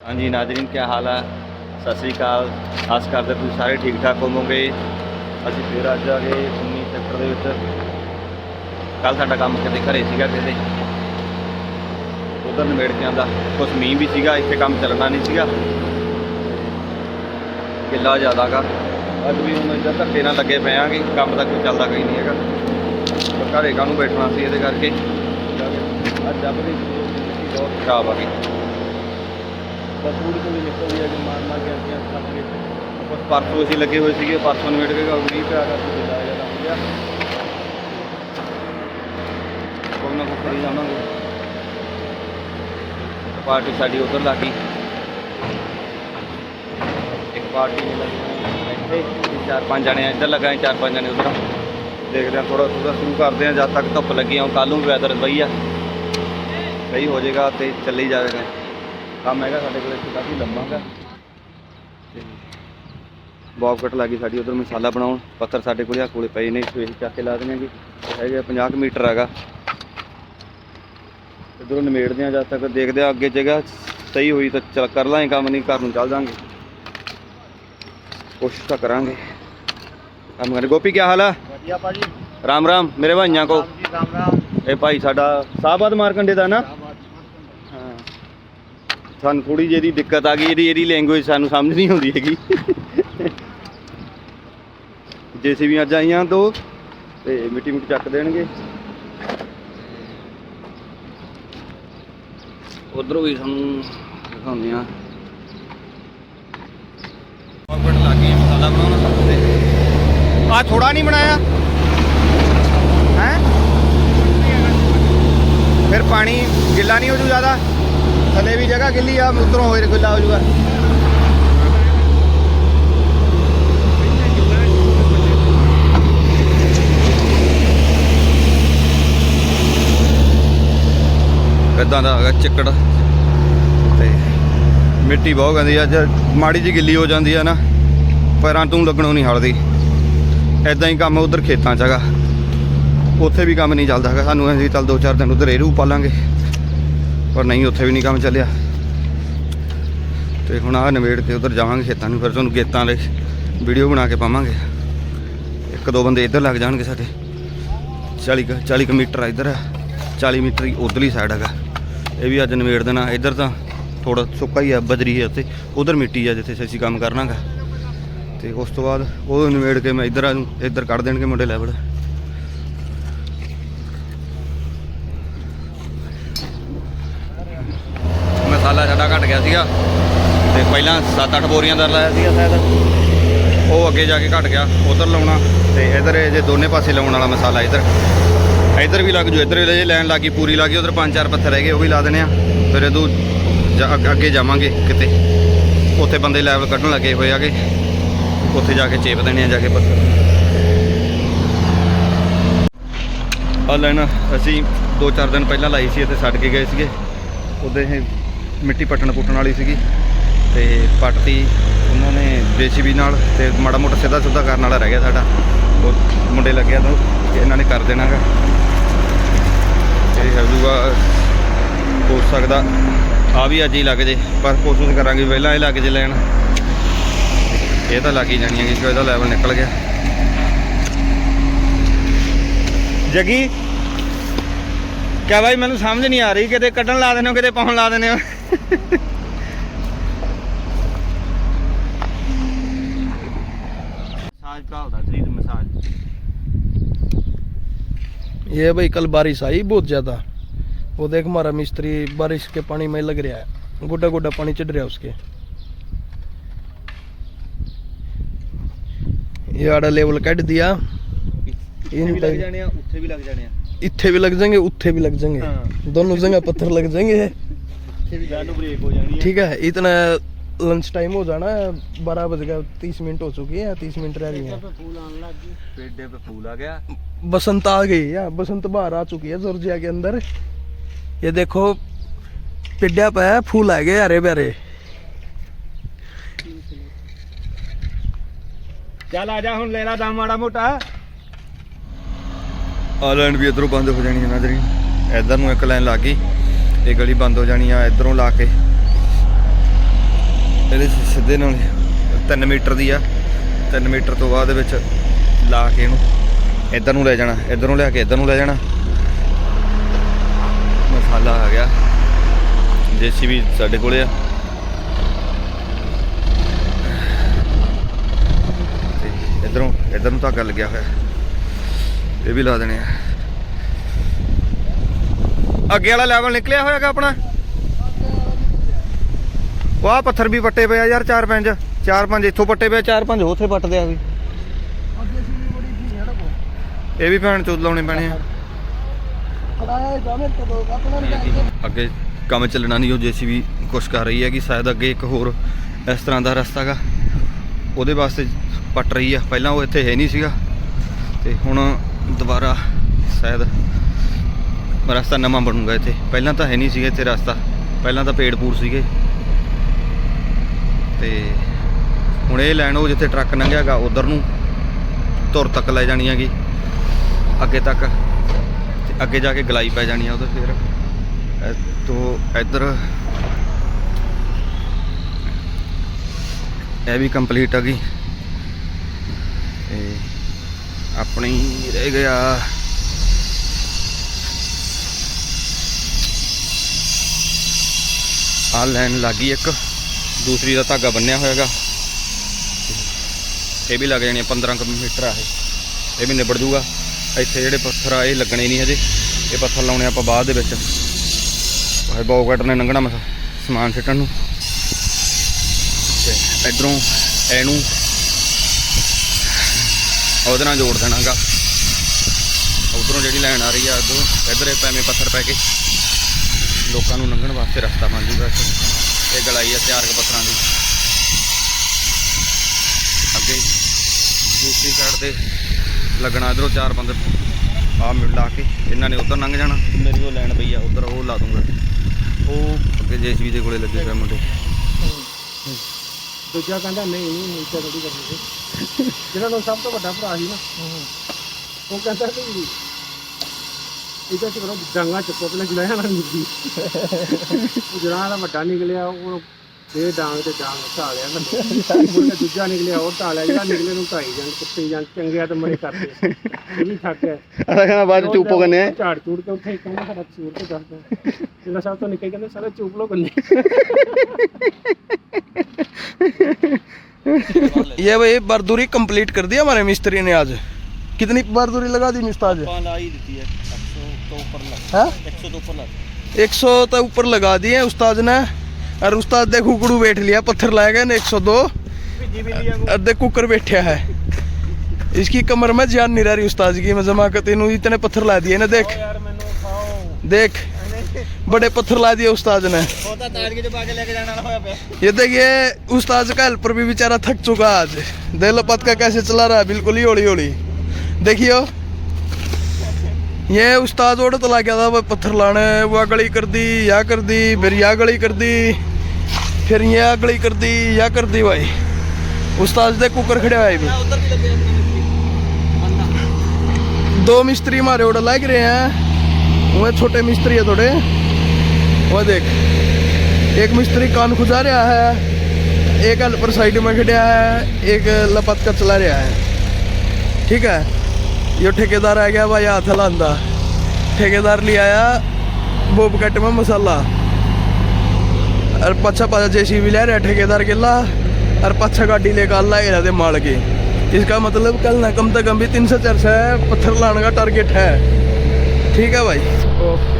ਹਾਂਜੀ ਨਾਜ਼ਰੀਨ ਕੀ ਹਾਲ ਹੈ ਸਤਿ ਸ੍ਰੀ ਅਕਾਲ। ਆਸ ਕਰਦੇ ਤੁਸੀਂ ਸਾਰੇ ਠੀਕ ਠਾਕ ਹੋਵੋਗੇ। ਅਸੀਂ ਫਿਰ ਅੱਜ ਆ ਗਏ 19 ਸੈਕਟਰ ਦੇ ਵਿੱਚ। ਕੱਲ ਸਾਡਾ ਕੰਮ ਕਿਤੇ ਘਰੇ ਸੀਗਾ ਕਿਤੇ। ਉਧਰ ਨਿਬੇੜ ਕੇ ਆਂਦਾ ਕੁਛ ਮੀਂਹ ਵੀ ਸੀਗਾ, ਇੱਥੇ ਕੰਮ ਚੱਲਣਾ ਨਹੀਂ ਸੀਗਾ। ਗਿੱਲਾ ਜ਼ਿਆਦਾਗਾ ਅੱਜ ਵੀ ਹੁਣ ਇੱਧਰ ਧੱਕੇ ਨਾਲ ਲੱਗੇ ਪਏ ਆਂਗੇ, ਕੰਮ ਤਾਂ ਕੋਈ ਚੱਲਦਾ ਕੋਈ ਨਹੀਂ ਹੈਗਾ। ਪਰ ਘਰੇ ਕਾਹਨੂੰ ਬੈਠਣਾ ਸੀ ਇਹਦੇ ਕਰਕੇ? ਅੱਜ ਜੱਬ ਦੀ ਬਹੁਤ ਖਰਾਬ ਆ ਗਈ ਬਸ ਥੋੜੀ ਥੋੜੀ ਨਿਕਲਦੀ ਹੈ ਕਿ ਮਾਰ ਮਾਰ ਕੇ ਅੱਗੇ ਕੰਮ ਬਸ ਪਰਸੋਂ ਅਸੀਂ ਲੱਗੇ ਹੋਏ ਸੀਗੇ, ਪਰਸੋਂ ਨਿਬੇੜ ਕੇ ਗਈ ਪਿਆ ਕਰ ਕੇ ਜ਼ਿਆਦਾ ਹੋ ਗਿਆ ਕੋਈ ਨਾ ਕੋਈ ਕਰੀ ਜਾਵਾਂਗੇ। ਪਾਰਟੀ ਸਾਡੀ ਉਧਰ ਲੱਗ ਗਈ। ਇੱਕ ਪਾਰਟੀ ਨੇ ਲੱਗੀ ਚਾਰ ਪੰਜ ਜਣੇ ਇੱਧਰ ਲੱਗਾ ਚਾਰ ਪੰਜ ਜਣੇ ਉਧਰ। ਦੇਖਦੇ ਆ ਥੋੜਾ ਥੋੜਾ ਸ਼ੁਰੂ ਕਰਦੇ ਆ, ਜਦ ਤੱਕ ਧੁੱਪ ਲੱਗੀ ਆ ਕੱਲ ਨੂੰ ਵੈਦਰ ਸਹੀ ਆ। ਸਹੀ ਹੋ ਜਾਏਗਾ ਤੇ ਚੱਲੀ ਜਾਵੇਗਾ। ਕੰਮ ਹੈਗਾ ਸਾਡੇ ਕੋਲ ਇੱਥੇ ਕਾਫੀ ਲੰਮਾ ਹੈਗਾ। ਤੇ ਬੌਬ ਕੱਟ ਲੱਗੀ ਸਾਡੀ ਉਧਰ ਮਸਾਲਾ ਬਣਾਉਣ। ਪੱਥਰ ਸਾਡੇ ਕੋਲ ਆ ਕੋਲੇ ਪਏ ਨੇ ਸਵੇਰ ਚੱਕ ਕੇ ਲਾ ਦੇਣਗੇ ਹੈਗੇ ਆ 50 ਕੁ ਮੀਟਰ ਹੈਗਾ। ਇਧਰੋਂ ਨਿਮੇੜਦੇ ਆ ਜਦ ਤੱਕ ਦੇਖਦੇ ਆ ਅੱਗੇ ਜਗ੍ਹਾ ਸਹੀ ਹੋਈ ਤਾਂ ਚੱਲ ਕਰ ਲਾਂਗੇ ਕੰਮ ਨਹੀਂ ਘਰ ਨੂੰ ਚੱਲ ਜਾਾਂਗੇ। ਕੋਸ਼ਿਸ਼ ਤਾਂ ਕਰਾਂਗੇ। ਕੰਮ ਕਰੇ। ਗੋਪੀ ਕੀ ਹਾਲ ਆ? ਵਧੀਆ ਭਾਜੀ। ਰਾਮ ਰਾਮ ਮੇਰੇ ਭਾਈਆਂ ਕੋ। ਰਾਮ ਜੀ ਰਾਮ ਰਾਮ। ਇਹ ਭਾਈ ਸਾਡਾ ਸਾਹਬਾਦ ਮਾਰਕੰਡੇ ਦਾ ਨਾ? ਸਾਨੂੰ ਥੋੜੀ ਜਿਹੀ ਦਿੱਕਤ ਆ ਗਈ, ਇਹਦੀ ਇਹਦੀ ਲੈਂਗੁਏਜ ਸਾਨੂੰ ਸਮਝ ਨਹੀਂ ਆਉਂਦੀ ਹੈਗੀ। ਜੇਸੀ ਵੀ ਅੱਜ ਆਈਆਂ ਦੋ, ਤੇ ਮਿੱਟੀ ਮੁੱਟੀ ਚੱਕ ਦੇਣਗੇ। ਉਧਰੋਂ ਵੀ ਸਾਨੂੰ ਦਿਖਾਉਂਦੇ ਆ ਪੌਕਟ ਲਾ ਮਸਾਲਾ ਬਣਾਉਣਾ ਤੇ ਆ ਥੋੜਾ ਨਹੀਂ ਬਣਾਇਆ। ਹੈ? ਫਿਰ ਪਾਣੀ ਗਿੱਲਾ ਨਹੀਂ ਹੋ ਜੂ ਜ਼ਿਆਦਾ। ਥੱਲੇ ਵੀ ਜਗ੍ਹਾ ਗਿੱਲੀ ਆ, ਉਧਰੋਂ ਹੋਏ ਗਿੱਲਾ ਹੋ ਜੂਗਾ ਇਦਾਂ ਦਾ ਹੈਗਾ ਚਿੱਕੜ? ਤੇ ਮਿੱਟੀ ਬਹੁਤ ਗੰਦੀ ਆ ਜੇ ਮਾੜੀ ਜੀ ਗਿੱਲੀ ਹੋ ਜਾਂਦੀ ਆ ਨਾ, ਪੈਰਾਂ ਤੋਂ ਲੱਗਣੋਂ ਨਹੀਂ ਹਲਦੀ। ਐਦਾਂ ਹੀ ਕੰਮ ਉਧਰ ਖੇਤਾਂ 'ਚ ਹੈਗਾ। ਉੱਥੇ ਵੀ ਕੰਮ ਨਹੀਂ ਚੱਲਦਾ ਹੈਗਾ, ਸਾਨੂੰ ਅਸੀਂ ਚੱਲ ਦੋ ਚਾਰ ਦਿਨ ਉਧਰ ਰੂ ਪਾਲਾਂਗੇ। ਪਰ ਨਹੀਂ, ਉੱਥੇ ਵੀ ਨਹੀਂ ਕੰਮ ਚੱਲਿਆ। ਤੇ ਹੁਣ ਆਹ ਨਵੇੜ ਕੇ ਉਧਰ ਜਾਵਾਂਗੇ ਖੇਤਾਂ ਨੂੰ, ਫਿਰ ਤੁਹਾਨੂੰ ਗੇਤਾਂ ਦੇ ਵੀਡੀਓ ਬਣਾ ਕੇ ਪਾਵਾਂਗੇ। ਇੱਕ ਦੋ ਬੰਦੇ ਇੱਧਰ ਲੱਗ ਜਾਣਗੇ ਸਾਡੇ। 40 ਕੁ- 40 ਕੁ ਮੀਟਰ ਆ ਇੱਧਰ। 40 ਮੀਟਰ ਹੀ ਉਧਰਲੀ ਸਾਈਡ ਹੈਗਾ। ਇਹ ਵੀ ਅੱਜ ਨਵੇੜ ਦੇਣਾ। ਇੱਧਰ ਤਾਂ ਥੋੜਾ ਸੁੱਕਾ ਹੀ ਆ, ਬਜਰੀ ਹੈ ਉੱਥੇ। ਉਧਰ ਮਿੱਟੀ ਆ ਜਿੱਥੇ ਅਸੀਂ ਕੰਮ ਕਰਨਾਗਾ। ਤੇ ਉਸ ਤੋਂ ਬਾਅਦ ਉਹ ਨਵੇੜ ਕੇ ਮੈਂ ਇੱਧਰ ਆ ਨੂੰ ਇੱਧਰ ਕੱਢ ਦੇਣਗੇ ਮੁੰਡੇ ਲੈਵਲ ਮਸਾਲਾ ਸਾਡਾ ਘਟ ਗਿਆ ਸੀਗਾ ਤੇ ਪਹਿਲਾਂ 7-8 ਬੋਰੀਆਂ ਦਾ ਲਾਇਆ ਸੀਗਾ ਸ਼ਾਇਦ। ਉਹ ਅੱਗੇ ਜਾ ਕੇ ਘਟ ਗਿਆ, ਉਧਰ ਲਾਉਣਾ ਤੇ ਇਧਰ ਇਹ ਜੇ ਦੋਨੇ ਪਾਸੇ ਲਾਉਣ ਵਾਲਾ ਮਸਾਲਾ ਇਧਰ। ਇਧਰ ਵੀ ਲੱਗ ਜੂ, ਇਧਰ ਵੀ ਜੇ ਲੈਣ ਲੱਗੀ ਪੂਰੀ ਲੱਗੀ ਉਧਰ ਪੰਜ ਚਾਰ ਪੱਥਰ ਹੈਗੇ ਉਹ ਵੀ ਲਾ ਦੇਣੇ ਆ ਫਿਰ ਇਹਦੂ ਅੱਗੇ ਜਾਵਾਂਗੇ ਕਿਤੇ। ਉੱਥੇ ਬੰਦੇ ਲੈਵਲ ਕੱਢਣ ਲੱਗੇ ਹੋਏ ਆਗੇ। ਉੱਥੇ ਜਾ ਕੇ ਚੇਪ ਦੇਣੇ ਆ, ਜਾ ਕੇ ਪੱਥਰ। ਆ ਲੈਣ ਅਸੀਂ 2-4 ਦਿਨ ਪਹਿਲਾਂ ਲਾਈ ਸੀ, ਇੱਥੇ ਛੱਡ ਕੇ ਗਏ ਸੀਗੇ। ਉਹਦੇ ਇਹ ਮਿੱਟੀ ਪੱਟਣ ਪੁੱਟਣ ਵਾਲੀ ਸੀਗੀ ਤੇ ਪੱਟਤੀ ਉਹਨਾਂ ਨੇ ਜੀਸੀਬੀ ਨਾਲ ਤੇ ਮਾੜਾ ਮੋਟਾ ਸਿੱਧਾ ਸੁੱਧਾ ਕਰਨ ਵਾਲਾ ਰਹਿ ਗਿਆ ਸਾਡਾ। ਉਹ ਮੁੰਡੇ ਲੱਗਿਆ ਤਾਂ ਇਹਨਾਂ ਨੇ ਕਰ ਦੇਣਾਗਾ। ਇਹ ਹੋ ਜੂਗਾ, ਹੋ ਸਕਦਾ ਆ ਵੀ ਅੱਜ ਹੀ ਲੱਗ ਜੇ, ਪਰ ਕੋਸ਼ਿਸ਼ ਕਰਾਂਗੇ ਪਹਿਲਾਂ ਇਹ ਲੱਗ ਜੇ ਲੈਣ। ਇਹ ਤਾਂ ਲੱਗ ਹੀ ਜਾਣੀ ਹੈ ਕਿਉਂਕਿ ਇਹਦਾ ਲੈਵਲ ਨਿਕਲ ਗਿਆ। ਜਗੀ ਕਿਆ ਭਾਈ ਮੈਨੂੰ ਸਮਝ ਨਹੀਂ ਆ ਰਹੀ ਕਿਤੇ ਕੱਢਣ ਲਾ ਦਿੰਦੇ ਹੋ ਕਿਤੇ ਪਾਉਣ ਲਾ ਦਿੰਦੇ ਹੋ ਮਸਾਜ ਭਾਲਦਾ ਸਰੀਰ ਮਸਾਜ ये भाई कल बारिश आई बहुत ज्यादा वो देख हमारा मिस्त्री बारिश के पानी में लग रहा है गुड्डा गुड्डा पानी चढ़ रहा है उसके ये आड़ा लेवल कट दिया ਇੱਥੇ ਵੀ ਲੱਗ ਜਾਣੇ ਆ ਉੱਥੇ ਵੀ ਲੱਗ ਜਾਣੇ ਆ इत्थे भी लग जाएंगे उत्थे भी लग जाएंगे हाँ। दोनों जगह पत्थर लग जाएंगे ਇੱਥੇ ਵੀ ਜਾਨੂੰ ਬ੍ਰੇਕ ਹੋ ਜਾਣੀ ठीक है इतना लंच टाइम हो जाना है बारह बज गया तीस मिनट हो चुकी है तीस मिनट रह रही है ਪੇਡੇ पे फूल आ गया बसंत आ गई है बसंत बाहर आ चुकी है जॉर्जिया के अंदर ये देखो पिड्या पे फूल आ गए हरे भरे ਚੱਲ ਆ ਜਾ ਹੁਣ ਲੈ ਲਾ ਦਮ ਮਾੜਾ ਮੋਟਾ ਆ ਲਾਈਨ ਵੀ ਇਧਰੋਂ ਬੰਦ ਹੋ ਜਾਣੀ ਹੈ ਨਾਜ਼ਰੀ ਇਧਰ ਨੂੰ ਇੱਕ ਲਾਈਨ ਲੱਗ ਗਈ ਇਹ ਗਲੀ ਬੰਦ ਹੋ ਜਾਣੀ ਆ, ਇਧਰੋਂ ਲਾ ਕੇ। ਇਹਦੇ ਸਿੱਧੇ ਨਾਲ 3 ਮੀਟਰ ਦੀ ਆ। 3 ਮੀਟਰ ਤੋਂ ਬਾਅਦ ਵਿੱਚ ਲਾ ਕੇ ਇਹਨੂੰ ਇੱਧਰ ਨੂੰ ਲੈ ਜਾਣਾ, ਇੱਧਰ ਨੂੰ ਲਿਆ ਕੇ ਇੱਧਰ ਨੂੰ ਲੈ ਜਾਣਾ। ਮਸਾਲਾ ਆ ਗਿਆ। ਜੇਸੀਬੀ ਸਾਡੇ ਕੋਲੇ ਆ। ਤੇ ਇੱਧਰੋਂ, ਇੱਧਰ ਨੂੰ ਧਾਗਾ ਲੱਗਿਆ ਹੋਇਆ। ਇਹ ਵੀ ਲਾ ਦੇਣੇ ਆ। ਅੱਗੇ ਵਾਲਾ ਲੈਵਲ ਨਿਕਲਿਆ ਹੋਇਆਗਾ ਆਪਣਾ? ਉਹ ਆਹ ਪੱਥਰ ਵੀ ਪੱਟੇ ਪਏ ਯਾਰ ਚਾਰ ਪੰਜ। ਚਾਰ ਪੰਜ ਇੱਥੋਂ ਪੱਟੇ ਪਏ ਚਾਰ ਪੰਜ ਉੱਥੇ ਪੱਟਦੇ ਆ ਵੀ। ਇਹ ਵੀ ਭੈਣ ਚੋਦ ਲਾਉਣੇ ਪੈਣੇ ਆ। ਅੱਗੇ ਕੰਮ ਚੱਲਣਾ ਨਹੀਂ ਉਹ ਜੇਸੀਬੀ ਕੁਛ ਕਰ ਰਹੀ ਹੈ ਕਿ ਸ਼ਾਇਦ ਅੱਗੇ ਇੱਕ ਹੋਰ ਇਸ ਤਰ੍ਹਾਂ ਦਾ ਰਸਤਾ ਗਾ। ਉਹਦੇ ਵਾਸਤੇ ਪੱਟ ਰਹੀ ਆ। ਪਹਿਲਾਂ ਉਹ ਇੱਥੇ ਹੈ ਨਹੀਂ ਸੀਗਾ। ਤੇ ਹੁਣ ਦੁਬਾਰਾ ਸ਼ਾਇਦ ਰਸਤਾ ਨਵਾਂ ਬਣੂਗਾ ਇੱਥੇ। ਪਹਿਲਾਂ ਤਾਂ ਹੈ ਨਹੀਂ ਸੀਗਾ ਇੱਥੇ ਰਸਤਾ। ਪਹਿਲਾਂ ਤਾਂ ਪੇੜ ਪੂਰ ਸੀਗੇ। ਤੇ ਹੁਣ ਇਹ ਲੈਣ ਉਹ ਜਿੱਥੇ ਟਰੱਕ ਲੰਘਿਆਗਾ ਉਧਰ ਨੂੰ ਧੁਰ ਤੱਕ ਲੈ ਜਾਣੀ ਹੈਗੀ। ਅੱਗੇ ਤੱਕ। ਤੇ ਅੱਗੇ ਜਾ ਕੇ ਗਲਾਈ ਪੈ ਜਾਣੀ ਆ ਉਹਦੇ ਫਿਰ। ਤੋਂ ਇੱਧਰ ਇਹ ਵੀ ਕੰਪਲੀਟ ਆ ਗਈ ਤੇ ਆਪਣੀ ਰਹਿ ਗਿਆ। ਆ ਲਾਈਨ ਲੱਗੀ ਇੱਕ। ਦੂਸਰੀ ਦਾ ਧਾਗਾ ਬੰਨਿਆ ਹੋਇਆਗਾ। ਇਹ ਵੀ ਲੱਗ ਜਾਣੀ ਆ 15 ਮੀਟਰ ਆ ਇਹ। ਇਹ ਵੀ ਨਿਬੜ ਜੂਗਾ। ਇੱਥੇ ਜਿਹੜੇ ਪੱਥਰ ਆ, ਇਹ ਲੱਗਣੇ ਨਹੀਂ ਹਜੇ। ਇਹ ਪੱਥਰ ਲਾਉਣੇ ਆਪਾਂ ਬਾਅਦ ਦੇ ਵਿੱਚ। ਭਾਈ ਬਾਉ ਨੇ ਲੰਘਣਾ ਮਸਾ ਸਮਾਨ ਸਿੱਟਣ ਨੂੰ। ਤੇ ਇਧਰੋਂ ਇਹਨੂੰ ਉਹਦੇ ਨਾਲ ਜੋੜ ਦੇਣਾਗਾ। ਉਧਰੋਂ ਜਿਹੜੀ ਲਾਈਨ ਆ ਰਹੀ ਆ ਉਧਰੋਂ ਇਧਰ ਪੈਵੇਂ ਪੱਥਰ ਪੈ ਕੇ ਲੋਕਾਂ ਨੂੰ ਲੰਘਣ ਵਾਸਤੇ ਰਸਤਾ ਬਣ ਜੂਗਾ ਇਹ ਗਲਾਈ ਆ ਤਿਆਰ ਪੱਥਰਾਂ ਦੀ। ਅੱਗੇ ਦੂਸਰੀ ਸਾਈਡ ਤੇ ਲੱਗਣਾ ਇਧਰੋਂ ਚਾਰ ਬੰਦੇ ਆ ਮਿਲਾ ਕੇ, ਇਹਨਾਂ ਨੇ ਉਧਰ ਲੰਘ ਜਾਣਾ। ਮੇਰੀ ਉਹ ਲਾਈਨ ਪਈ ਆ, ਉਧਰ ਉਹ ਲਾ ਦੂੰਗਾ। ਉਹ ਅੱਗੇ ਜੇਸੀਬੀ ਦੇ ਕੋਲੇ ਲੱਗੇ ਪਏ ਮੁੰਡੇ। ਦੂਜਾ ਕਹਿੰਦਾ, ਨਹੀਂ ਨਹੀਂ ਇੱਥੇ ਥੋੜੀ ਕਰਨੀ ਸੀ ਜਿਹੜਾ ਨੂੰ ਸਭ ਤੋਂ ਵੱਡਾ ਭਰਾ ਸੀ ਨਾ ਉਹ ਕਹਿੰਦਾ ਕਿ ਇਹਦਾ ਚ ਕਰੋ ਡਾਂਗਾ ਚੱਕੋ ਪਹਿਲਾਂ ਜਲਾਇਆ ਨਾ ਨਿਕਲੀ ਉਹ ਜਿਹੜਾ ਦਾ ਵੱਡਾ ਨਿਕਲਿਆ ਉਹ ਦੇ ਡਾਂਗ ਤੇ ਡਾਂਗ ਢਾ ਲਿਆ ਨਾ। ਮੁੰਡਾ ਦੂਜਾ ਨਿਕਲਿਆ ਉਹ ਢਾ ਲਿਆ ਜਿਹੜਾ ਨਿਕਲੇ ਨੂੰ ਢਾਈ ਜਾਣ ਕੁੱਤੇ ਜਾਣ ਚੰਗਿਆ ਤੇ ਮਰੇ ਕਰਦੇ। ਇਹ ਵੀ ਥੱਕ ਗਿਆ ਅਰੇ ਕਹਿੰਦਾ ਬਾਅਦ ਚੂਪੋ ਕਰਨੇ ਆ। ਝਾੜ ਚੂੜ ਕੇ ਉੱਥੇ ਕਹਿੰਦਾ ਸਾਡਾ ਕਸੂਰ ਤੇ ਦੱਸਦਾ ਜਿਹੜਾ ਸਭ ਤੋਂ ਨਿੱਕੇ ਕਹਿੰਦੇ ਸਾਰਾ ਚੂਪ ਲੋ ਕੰਨੇ ये भाई बरदूरी कंप्लीट कर दिया हमारे मिस्त्री ने आज कितनी बरदूरी लगा दी मिस्ता आज एक सौ तो ऊपर लगा दी है उस्ताद ने और उस्ताद देखो कुकड़ू बैठ लिया पत्थर लाए गए एक सौ दो और देख कुकर बैठा है इसकी कमर में जान नहीं रह रही उस्ताद की मैं जमा करती इतने पत्थर ला दिए ना देख देख बड़े पत्थर ला दिए उस्ताद ने ये देखिए उस्ताद का हेल्पर भी बेचारा थक चुका आज दहलपत का कैसे चला रहा है बिल्कुल ही हौली हौली देखियो ये उस्ताद ओढ़ चला गया था पत्थर लाने वह गली कर दी या कर दी फिर या गली कर दी फिर यह गली कर दी या कर दी भाई उस्ताद दे कुकर खड़े हुआ भी दो मिस्त्री मारे ओडा लग रहे हैं वह छोटे मिस्त्री है थोड़े वो देख एक मिस्त्री कान खुजा रहा है एक हेल्पर साइड में खड़ा है एक लपत का चला रहा है ठीक है ये ठेकेदार आ गया भाई हाथ हलांदा ठेकेदार ले आया बोब कट में मसाला और पछा पाछा जैसी भी ले रहा है ठेकेदार के ला और पछा गाड़ी लेकर अल्लाह के रहते माल के इसका मतलब कल ना कम से कम भी तीन से चार सौ पत्थर लाने का टारगेट है ठीक है भाई ओके